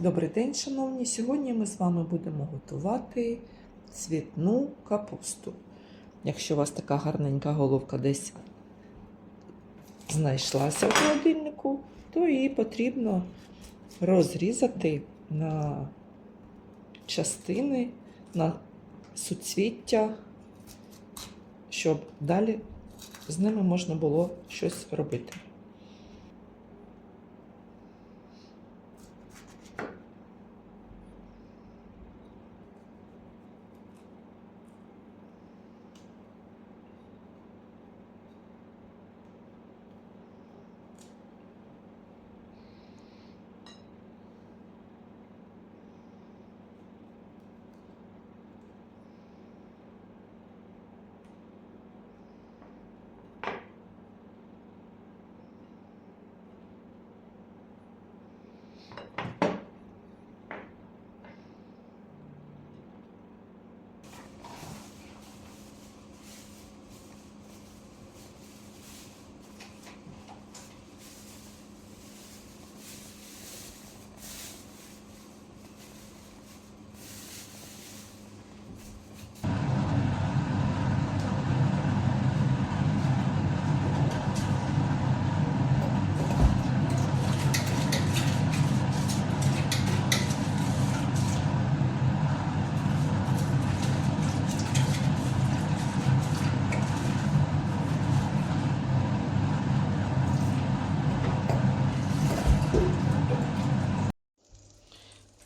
Добрий день, шановні! Сьогодні ми з вами будемо готувати цвітну капусту. Якщо у вас така гарненька головка десь знайшлася в холодильнику, то її потрібно розрізати на частини, на суцвіття, щоб далі з ними можна було щось робити.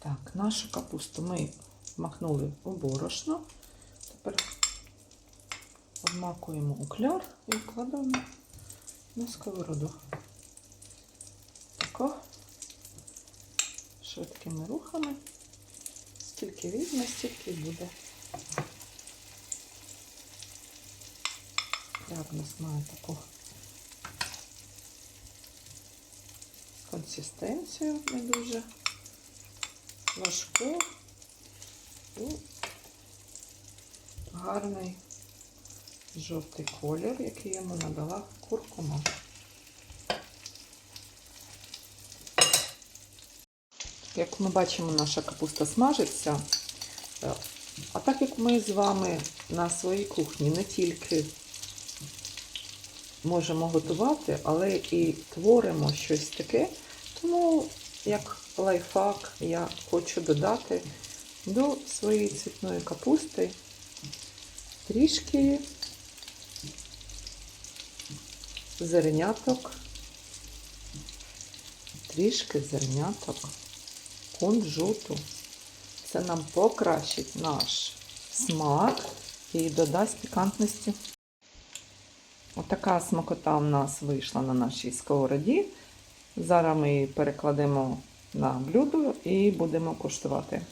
Так, нашу капусту ми вмакнули у борошно. Тепер обмакуємо у кляр і вкладаємо на сковороду. Тако швидкими рухами. Скільки візьме, стільки буде. Кляр у нас має таку консистенцію не дуже важку і гарний жовтий колір, який йому надала куркума. Як ми бачимо, наша капуста смажиться. Е, А так як ми з вами на своїй кухні не тільки можемо готувати, але і творимо щось таке, тому як лайфхак я хочу додати до своєї цвітної капусти трішки зерняток, трішки зерняток кунжуту. Це нам покращить наш смак і додасть пікантності. Отака смакота в нас вийшла на нашій сковороді. Зараз ми її перекладемо на блюдо і будемо куштувати.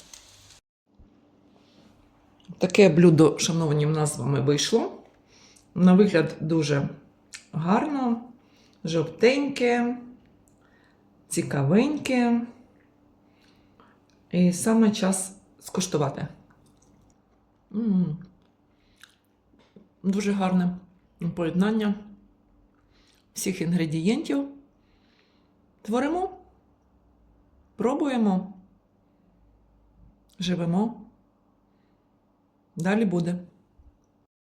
Таке блюдо, шановні, в нас з вами вийшло. На вигляд дуже гарно, жовтеньке, цікавеньке. І саме час скуштувати. М-м. Дуже гарне поєднання всіх інгредієнтів. Творимо, пробуємо, живемо. Далі буде.